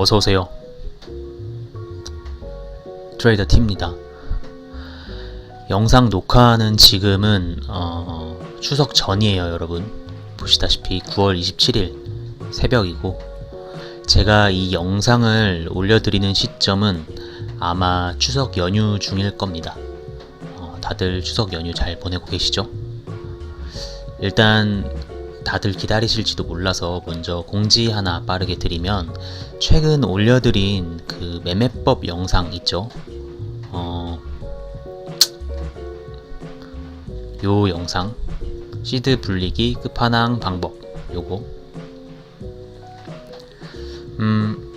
어서 오세요. 트레이더 T입니다. 영상 녹화하는 지금은 어, 추석 전이에요, 여러분. 보시다시피 9월 27일 새벽이고 제가 이 영상을 올려드리는 시점은 아마 추석 연휴 중일 겁니다. 어, 다들 추석 연휴 잘 보내고 계시죠? 일단 다들 기다리실지도 몰라서 먼저 공지 하나 빠르게 드리면 최근 올려드린 그 매매법 영상 있죠? 어, 요 영상 시드 불리기 끝판왕 방법 요거 음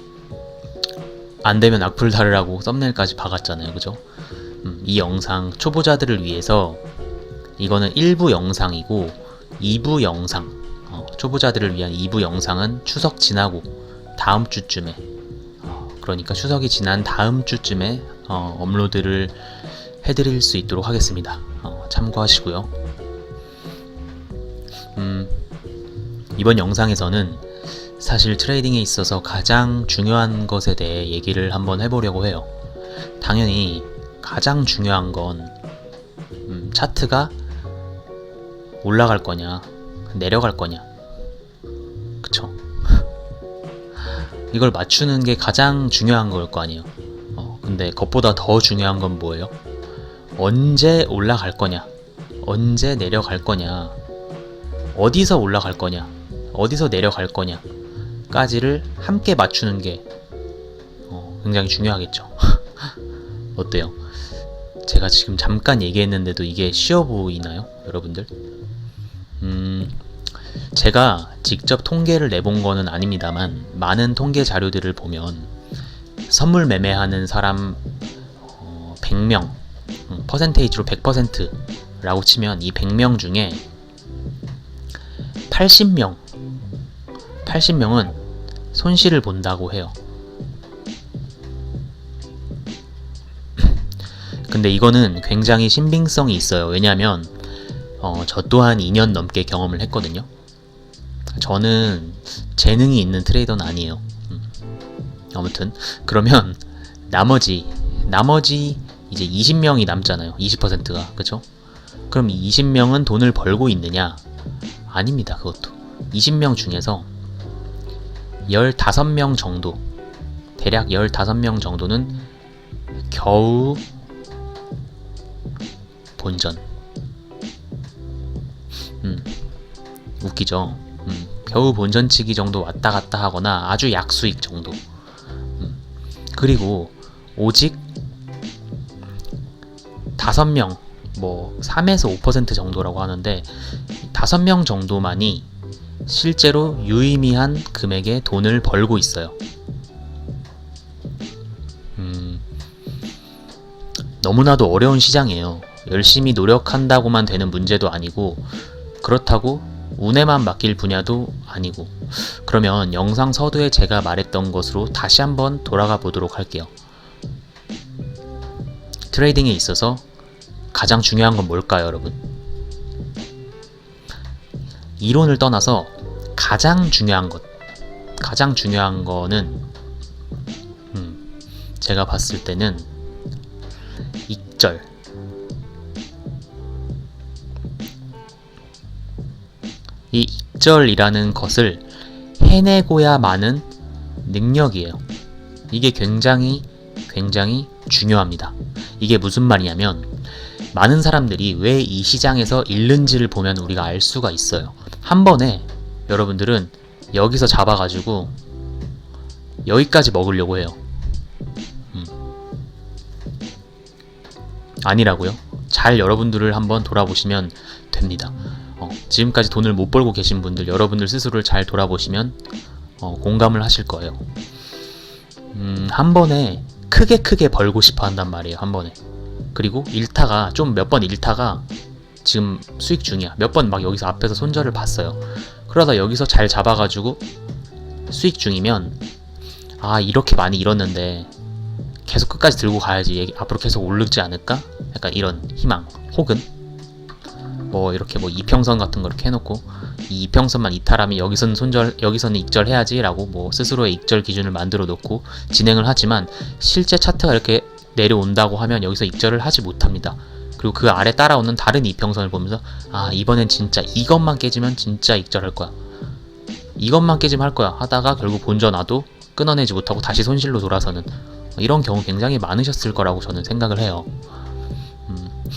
안되면 악플 다르라고 썸네일까지 박았잖아요 그죠? 음, 이 영상 초보자들을 위해서 이거는 1부 영상이고 2부 영상 어, 초보자들을 위한 2부 영상은 추석 지나고 다음 주쯤에 어, 그러니까 추석이 지난 다음 주쯤에 어, 업로드를 해드릴 수 있도록 하겠습니다. 어, 참고하시고요. 음, 이번 영상에서는 사실 트레이딩에 있어서 가장 중요한 것에 대해 얘기를 한번 해보려고 해요. 당연히 가장 중요한 건 음, 차트가 올라갈 거냐, 내려갈 거냐. 그쵸? 이걸 맞추는 게 가장 중요한 걸 거 아니에요. 어, 근데 그것보다 더 중요한 건 뭐예요? 언제 올라갈 거냐, 언제 내려갈 거냐, 어디서 올라갈 거냐, 어디서 내려갈 거냐 까지를 함께 맞추는 게 어, 굉장히 중요하겠죠. 어때요? 제가 지금 잠깐 얘기했는데도 이게 쉬워 보이나요, 여러분들? 음, 제가 직접 통계를 내본 거는 아닙니다만 많은 통계 자료들을 보면 선물 매매하는 사람 어, 100명 음, 퍼센테이지로 100%라고 치면 이 100명 중에 80명 80명은 손실을 본다고 해요. 근데 이거는 굉장히 신빙성이 있어요. 왜냐하면 어, 저 또한 2년 넘게 경험을 했거든요. 저는 재능이 있는 트레이더는 아니에요. 음. 아무튼 그러면 나머지 나머지 이제 20명이 남잖아요. 20%가 그죠? 그럼 20명은 돈을 벌고 있느냐? 아닙니다. 그것도 20명 중에서 15명 정도 대략 15명 정도는 겨우 본전 웃기죠? 음, 겨우 본전치기 정도 왔다 갔다 하거나 아주 약수익 정도. 음, 그리고 오직 5명, 뭐 3에서 5% 정도라고 하는데 5명 정도만이 실제로 유의미한 금액의 돈을 벌고 있어요. 음, 너무나도 어려운 시장이에요. 열심히 노력한다고만 되는 문제도 아니고 그렇다고 운에만 맡길 분야도 아니고 그러면 영상 서두에 제가 말했던 것으로 다시 한번 돌아가 보도록 할게요. 트레이딩에 있어서 가장 중요한 건 뭘까요, 여러분? 이론을 떠나서 가장 중요한 것, 가장 중요한 거는 음, 제가 봤을 때는 익절. 이 익절이라는 것을 해내고야마는 능력이에요. 이게 굉장히 굉장히 중요합니다. 이게 무슨 말이냐면 많은 사람들이 왜 이 시장에서 잃는지를 보면 우리가 알 수가 있어요. 한 번에 여러분들은 여기서 잡아가지고 여기까지 먹으려고 해요. 음. 아니라고요? 잘 여러분들을 한번 돌아보시면 됩니다. 어, 지금까지 돈을 못 벌고 계신 분들 여러분들 스스로를 잘 돌아보시면 어, 공감을 하실 거예요. 음, 한 번에 크게 크게 벌고 싶어 한단 말이에요. 한 번에. 그리고 일타가 좀 몇 번 일타가 지금 수익 중이야. 몇 번 막 여기서 앞에서 손절을 봤어요. 그러다 여기서 잘 잡아가지고 수익 중이면 아 이렇게 많이 잃었는데 계속 끝까지 들고 가야지 앞으로 계속 오르지 않을까? 약간 이런 희망 혹은 뭐 이렇게 뭐 이평선 같은 거 이렇게 해놓고 이 이평선만 이탈하면 여기서는 손절 여기서는 익절해야지라고 뭐 스스로의 익절 기준을 만들어 놓고 진행을 하지만 실제 차트가 이렇게 내려온다고 하면 여기서 익절을 하지 못합니다. 그리고 그 아래 따라오는 다른 이평선을 보면서 아 이번엔 진짜 이것만 깨지면 진짜 익절할 거야. 이것만 깨지면 할 거야 하다가 결국 본전와도 끊어내지 못하고 다시 손실로 돌아서는 이런 경우 굉장히 많으셨을 거라고 저는 생각을 해요.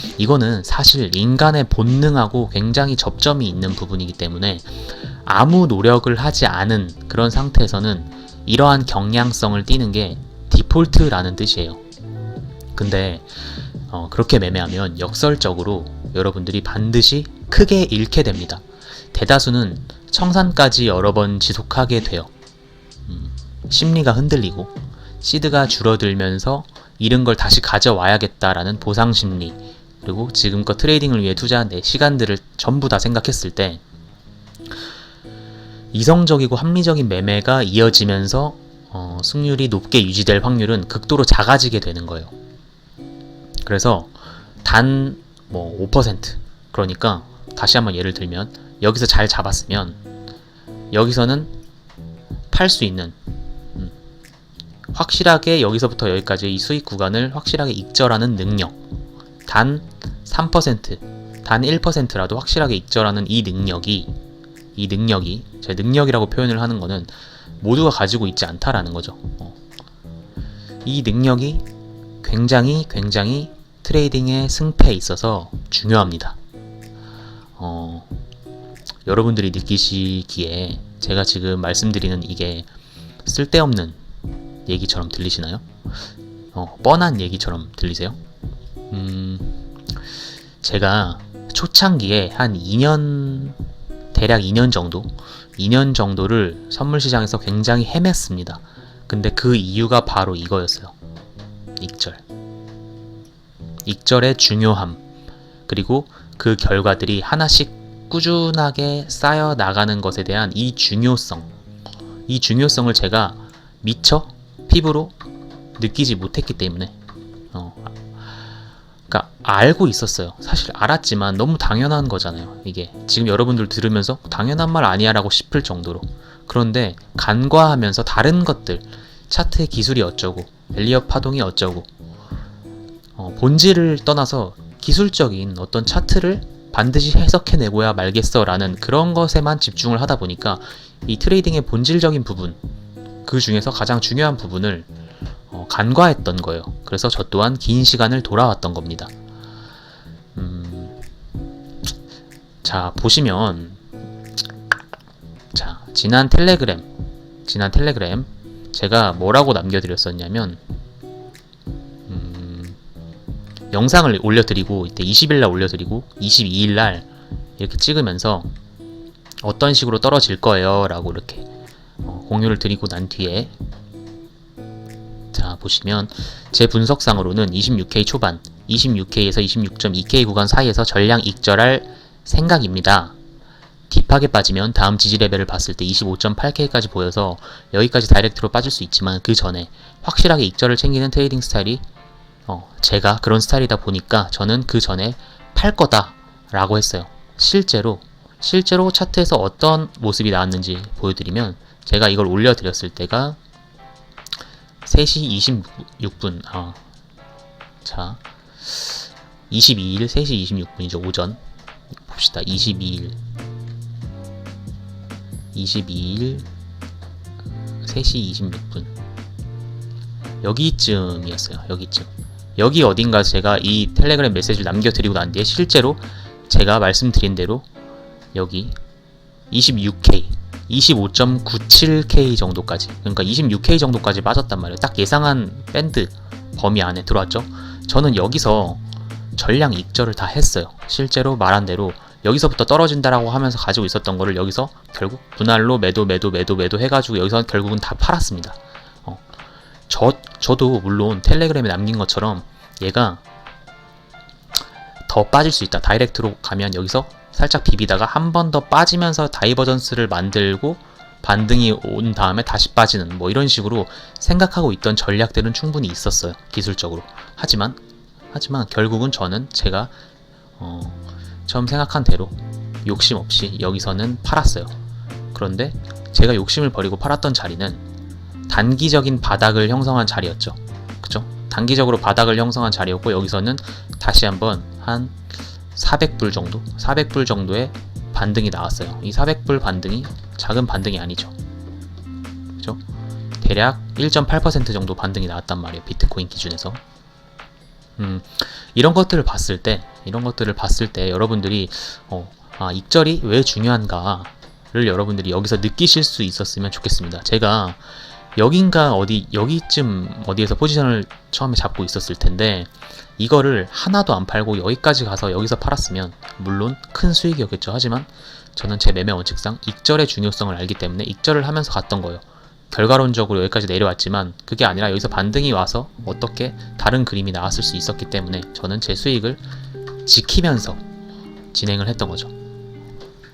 음, 이거는 사실 인간의 본능하고 굉장히 접점이 있는 부분이기 때문에 아무 노력을 하지 않은 그런 상태에서는 이러한 경량성을 띠는 게 디폴트라는 뜻이에요. 근데 어, 그렇게 매매하면 역설적으로 여러분들이 반드시 크게 잃게 됩니다. 대다수는 청산까지 여러 번 지속하게 돼요. 음, 심리가 흔들리고 시드가 줄어들면서 잃은 걸 다시 가져와야겠다라는 보상 심리 그리고 지금껏 트레이딩을 위해 투자한 내 시간들을 전부 다 생각했을 때 이성적이고 합리적인 매매가 이어지면서 어, 승률이 높게 유지될 확률은 극도로 작아지게 되는 거예요. 그래서 단 뭐 5% 그러니까 다시 한번 예를 들면 여기서 잘 잡았으면 여기서는 팔 수 있는 음, 확실하게 여기서부터 여기까지 이 수익 구간을 확실하게 익절하는 능력 단 3%, 단 1%라도 확실하게 익절하는 이 능력이 이 능력이 제 능력이라고 표현을 하는 거는 모두가 가지고 있지 않다라는 거죠. 어. 이 능력이 굉장히 굉장히 트레이딩의 승패에 있어서 중요합니다. 어, 여러분들이 느끼시기에 제가 지금 말씀드리는 이게 쓸데없는 얘기처럼 들리시나요? 어, 뻔한 얘기처럼 들리세요? 음, 제가 초창기에 한 2년, 대략 2년 정도, 2년 정도를 선물 시장에서 굉장히 헤맸습니다. 근데 그 이유가 바로 이거였어요. 익절. 익절의 중요함. 그리고 그 결과들이 하나씩 꾸준하게 쌓여 나가는 것에 대한 이 중요성. 이 중요성을 제가 미처 피부로 느끼지 못했기 때문에 어, 그러니까 알고 있었어요. 사실 알았지만 너무 당연한 거잖아요. 이게 지금 여러분들 들으면서 당연한 말 아니야라고 싶을 정도로 그런데 간과하면서 다른 것들 차트의 기술이 어쩌고 엘리엇 파동이 어쩌고 어, 본질을 떠나서 기술적인 어떤 차트를 반드시 해석해내고야 말겠어라는 그런 것에만 집중을 하다 보니까 이 트레이딩의 본질적인 부분 그 중에서 가장 중요한 부분을 어, 간과했던 거예요. 그래서 저 또한 긴 시간을 돌아왔던 겁니다. 음, 자 보시면 자 지난 텔레그램 지난 텔레그램 제가 뭐라고 남겨드렸었냐면 음, 영상을 올려드리고 이때 20일날 올려드리고 22일날 이렇게 찍으면서 어떤 식으로 떨어질 거예요 라고 이렇게 어, 공유를 드리고 난 뒤에 자 보시면 제 분석상으로는 26K 초반 26K에서 26.2K 구간 사이에서 전량 익절할 생각입니다. 딥하게 빠지면 다음 지지 레벨을 봤을 때 25.8K까지 보여서 여기까지 다이렉트로 빠질 수 있지만 그 전에 확실하게 익절을 챙기는 트레이딩 스타일이 어, 제가 그런 스타일이다 보니까 저는 그 전에 팔 거다 라고 했어요. 실제로 실제로 차트에서 어떤 모습이 나왔는지 보여드리면 제가 이걸 올려드렸을 때가 3시 26분. 아, 자. 22일 3시 26분이죠 오전. 봅시다. 22일. 22일 3시 26분. 여기쯤이었어요 여기쯤. 여기 어딘가 제가 이 텔레그램 메시지를 남겨드리고 난 뒤에 실제로 제가 말씀드린 대로 여기 26K 25.97K 정도까지 그러니까 26K 정도까지 빠졌단 말이에요. 딱 예상한 밴드 범위 안에 들어왔죠. 저는 여기서 전량 익절을 다 했어요. 실제로 말한 대로 여기서부터 떨어진다라고 하면서 가지고 있었던 거를 여기서 결국 분할로 매도 매도 매도 매도 해가지고 여기서 결국은 다 팔았습니다. 어. 저, 저도 물론 텔레그램에 남긴 것처럼 얘가 더 빠질 수 있다. 다이렉트로 가면 여기서 살짝 비비다가 한 번 더 빠지면서 다이버전스를 만들고 반등이 온 다음에 다시 빠지는 뭐 이런 식으로 생각하고 있던 전략들은 충분히 있었어요 기술적으로 하지만 하지만 결국은 저는 제가 어, 처음 생각한 대로 욕심 없이 여기서는 팔았어요. 그런데 제가 욕심을 버리고 팔았던 자리는 단기적인 바닥을 형성한 자리였죠. 그죠? 단기적으로 바닥을 형성한 자리였고 여기서는 다시 한번 한 400불 정도, 400불 정도의 반등이 나왔어요. 이 400불 반등이 작은 반등이 아니죠. 그죠? 대략 1.8% 정도 반등이 나왔단 말이에요. 비트코인 기준에서. 음, 이런 것들을 봤을 때, 이런 것들을 봤을 때 여러분들이 어, 아, 익절이 왜 중요한가를 여러분들이 여기서 느끼실 수 있었으면 좋겠습니다. 제가 여긴가 어디 여기쯤 어디에서 포지션을 처음에 잡고 있었을 텐데 이거를 하나도 안 팔고 여기까지 가서 여기서 팔았으면 물론 큰 수익이었겠죠. 하지만 저는 제 매매 원칙상 익절의 중요성을 알기 때문에 익절을 하면서 갔던 거예요. 결과론적으로 여기까지 내려왔지만 그게 아니라 여기서 반등이 와서 어떻게 다른 그림이 나왔을 수 있었기 때문에 저는 제 수익을 지키면서 진행을 했던 거죠.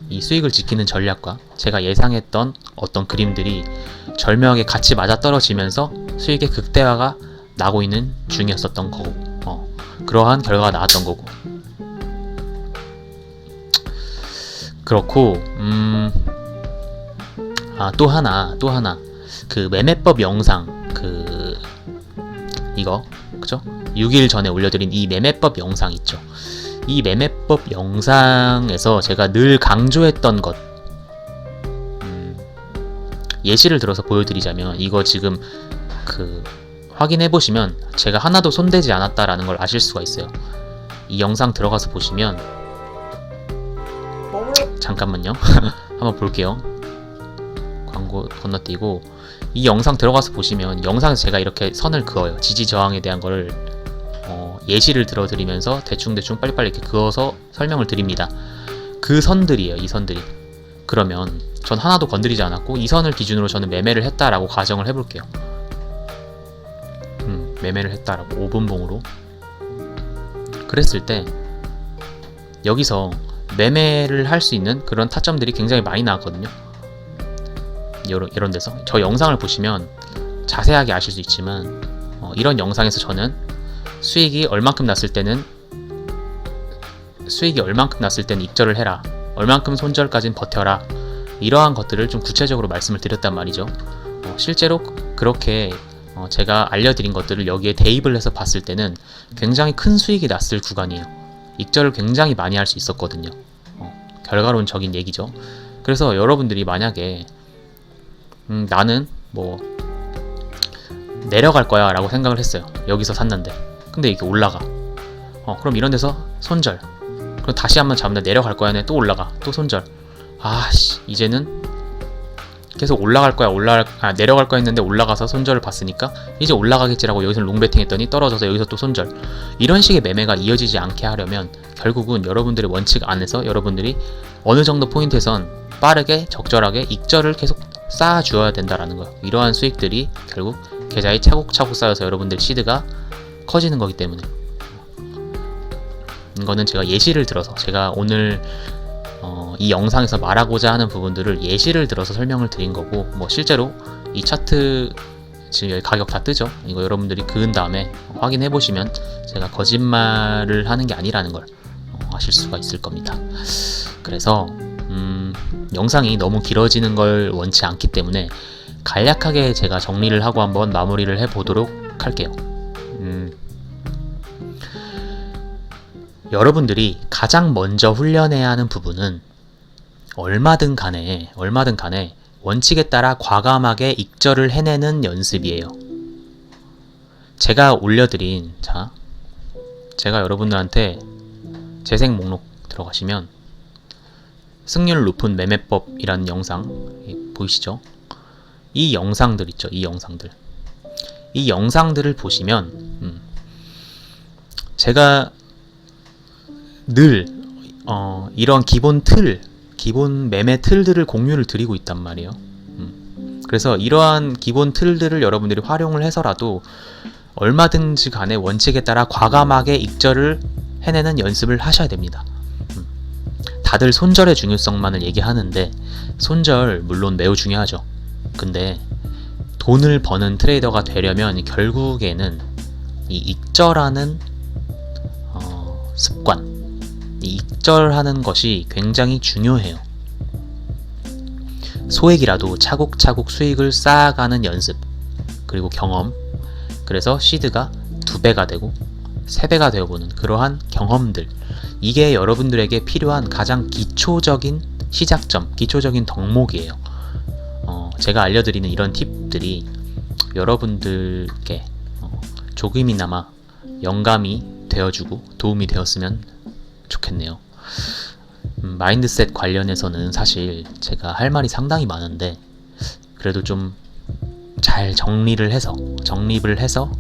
이 수익을 지키는 전략과 제가 예상했던 어떤 그림들이 절묘하게 같이 맞아 떨어지면서 수익의 극대화가 나고 있는 중이었었던 거고, 어, 그러한 결과가 나왔던 거고. 그렇고, 음, 아, 또 하나, 또 하나. 그 매매법 영상, 그, 이거, 그죠? 6일 전에 올려드린 이 매매법 영상 있죠. 이 매매법 영상에서 제가 늘 강조했던 것, 음, 예시를 들어서 보여드리자면, 이거 지금 그, 확인해 보시면 제가 하나도 손대지 않았다라는 걸 아실 수가 있어요. 이 영상 들어가서 보시면, 잠깐만요. 한번 볼게요. 광고 건너뛰고 이 영상 들어가서 보시면 영상에서 제가 이렇게 선을 그어요. 지지 저항에 대한 거를 어, 예시를 들어드리면서 대충대충 빨리빨리 이렇게 그어서 설명을 드립니다. 그 선들이에요. 이 선들이. 그러면 전 하나도 건드리지 않았고 이 선을 기준으로 저는 매매를 했다라고 가정을 해볼게요. 음, 매매를 했다라고 5분봉으로. 그랬을 때 여기서 매매를 할 수 있는 그런 타점들이 굉장히 많이 나왔거든요. 이런, 이런 데서 저 영상을 보시면 자세하게 아실 수 있지만 어, 이런 영상에서 저는 수익이 얼만큼 났을 때는 수익이 얼만큼 났을 때는 익절을 해라 얼만큼 손절까지는 버텨라 이러한 것들을 좀 구체적으로 말씀을 드렸단 말이죠 어, 실제로 그렇게 어, 제가 알려드린 것들을 여기에 대입을 해서 봤을 때는 굉장히 큰 수익이 났을 구간이에요 익절을 굉장히 많이 할 수 있었거든요 어, 결과론적인 얘기죠 그래서 여러분들이 만약에 음, 나는 뭐 내려갈 거야 라고 생각을 했어요. 여기서 샀는데. 근데 이게 올라가. 어, 그럼 이런 데서 손절. 그럼 다시 한번 잡는데 내려갈 거야. 네, 또 올라가. 또 손절. 아씨, 이제는 계속 올라갈 거야. 올라 아, 내려갈 거야 했는데 올라가서 손절을 봤으니까 이제 올라가겠지라고 여기서 롱베팅 했더니 떨어져서 여기서 또 손절. 이런 식의 매매가 이어지지 않게 하려면 결국은 여러분들의 원칙 안에서 여러분들이 어느 정도 포인트에선 빠르게 적절하게 익절을 계속 쌓아 주어야 된다라는 거예요. 이러한 수익들이 결국 계좌에 차곡차곡 쌓여서 여러분들 시드가 커지는 거기 때문에 이거는 제가 예시를 들어서 제가 오늘 어, 이 영상에서 말하고자 하는 부분들을 예시를 들어서 설명을 드린 거고 뭐 실제로 이 차트 지금 여기 가격 다 뜨죠 이거 여러분들이 그은 다음에 확인해 보시면 제가 거짓말을 하는 게 아니라는 걸 어, 아실 수가 있을 겁니다 그래서 음, 영상이 너무 길어지는 걸 원치 않기 때문에 간략하게 제가 정리를 하고 한번 마무리를 해 보도록 할게요. 음, 여러분들이 가장 먼저 훈련해야 하는 부분은 얼마든 간에 얼마든 간에 원칙에 따라 과감하게 익절을 해내는 연습이에요. 제가 올려드린 자 제가 여러분들한테 재생 목록 들어가시면 승률 높은 매매법이라는 영상 보이시죠? 이 영상들 있죠. 이 영상들. 이 영상들을 보시면 음, 제가 늘 어, 이런 기본 틀, 기본 매매 틀들을 공유를 드리고 있단 말이에요. 음, 그래서 이러한 기본 틀들을 여러분들이 활용을 해서라도 얼마든지 간에 원칙에 따라 과감하게 익절을 해내는 연습을 하셔야 됩니다. 다들 손절의 중요성만을 얘기하는데 손절 물론 매우 중요하죠. 근데 돈을 버는 트레이더가 되려면 결국에는 이 익절하는 어, 습관 이 익절하는 것이 굉장히 중요해요. 소액이라도 차곡차곡 수익을 쌓아가는 연습, 그리고 경험, 그래서 시드가 두 배가 되고 세 배가 되어보는 그러한 경험들, 이게 여러분들에게 필요한 가장 기초적인 시작점, 기초적인 덕목이에요. 어, 제가 알려드리는 이런 팁들이 여러분들께 어, 조금이나마 영감이 되어주고 도움이 되었으면 좋겠네요. 음, 마인드셋 관련해서는 사실 제가 할 말이 상당히 많은데 그래도 좀 잘 정리를 해서 정립을 해서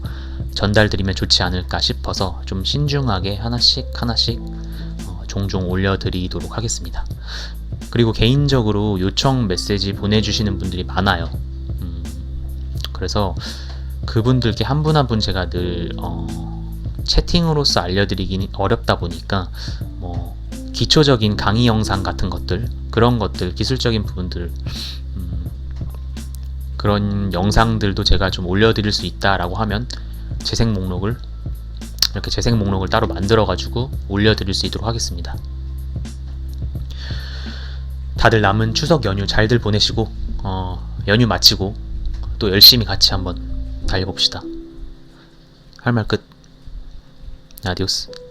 전달드리면 좋지 않을까 싶어서 좀 신중하게 하나씩 하나씩 어, 종종 올려드리도록 하겠습니다. 그리고 개인적으로 요청 메시지 보내주시는 분들이 많아요. 음, 그래서 그분들께 한 분 한분 제가 늘 어, 채팅으로서 알려드리긴 어렵다 보니까 뭐 기초적인 강의 영상 같은 것들 그런 것들 기술적인 부분들 음, 그런 영상들도 제가 좀 올려드릴 수 있다라고 하면 재생 목록을 이렇게 재생 목록을 따로 만들어 가지고 올려드릴 수 있도록 하겠습니다. 다들 남은 추석 연휴 잘들 보내시고 어, 연휴 마치고 또 열심히 같이 한번 달려봅시다. 할 말 끝. 아디오스.